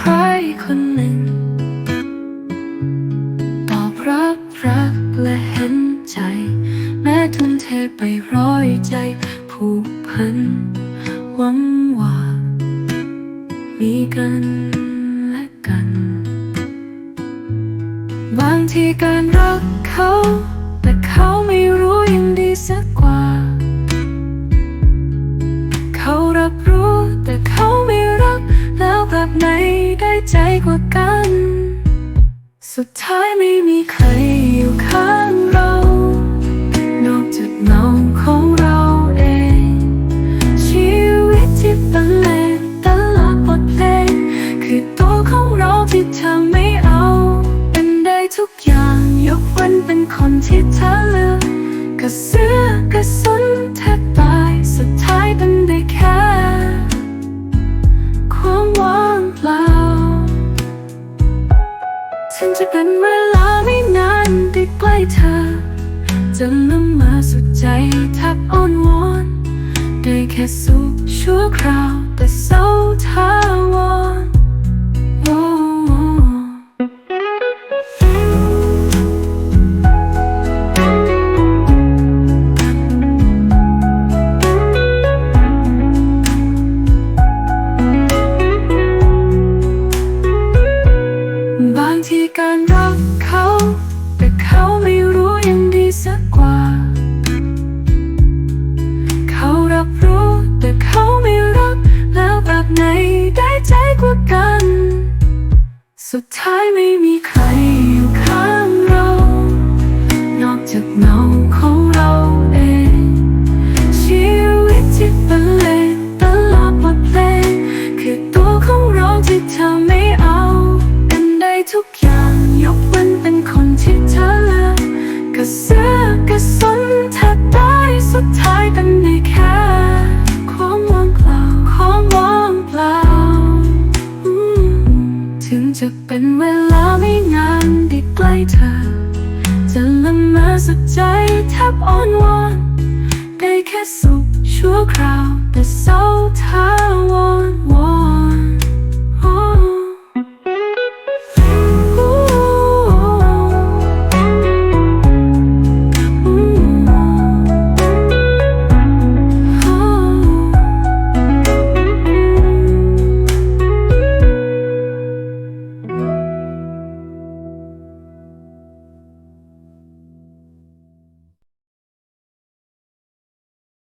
จะรอคอยใครคนหนึ่ง ตอบรับรักและเห็นใจ แม้ทุ่มเทไปร้อยใจ ผูกพัน หวังว่า มีกันและกัน บางทีการรักเขา แต่เขาไม่รู้ยังดีสัก สุดท้ายไม่มีใครอยู่ข้างเรา นอกจากเงาของเราเอง ชีวิตที่บรรเลงตลอดบทเพลง คือตัวของเราที่เธอไม่เอา เป็นได้ทุกอย่างยกเว้นเป็นคนที่เธอเลือกกระเสือกระสุนแทบ ฉันจะเป็นเวลาไม่นานได้ใกล้เธอจะละเมาสุดใจทับอ้อนวอนได้แค่สุขชั่วคราวแต่ ที่การรักเขา แต่เขาไม่รู้ยังดีสักกว่า เขารับรู้แต่เขาไม่รัก แล้วแบบไหนได้ใจกว่ากัน สุดท้ายไม่มีใคร a day, tap on one. They kiss so true crowd, the so tower one.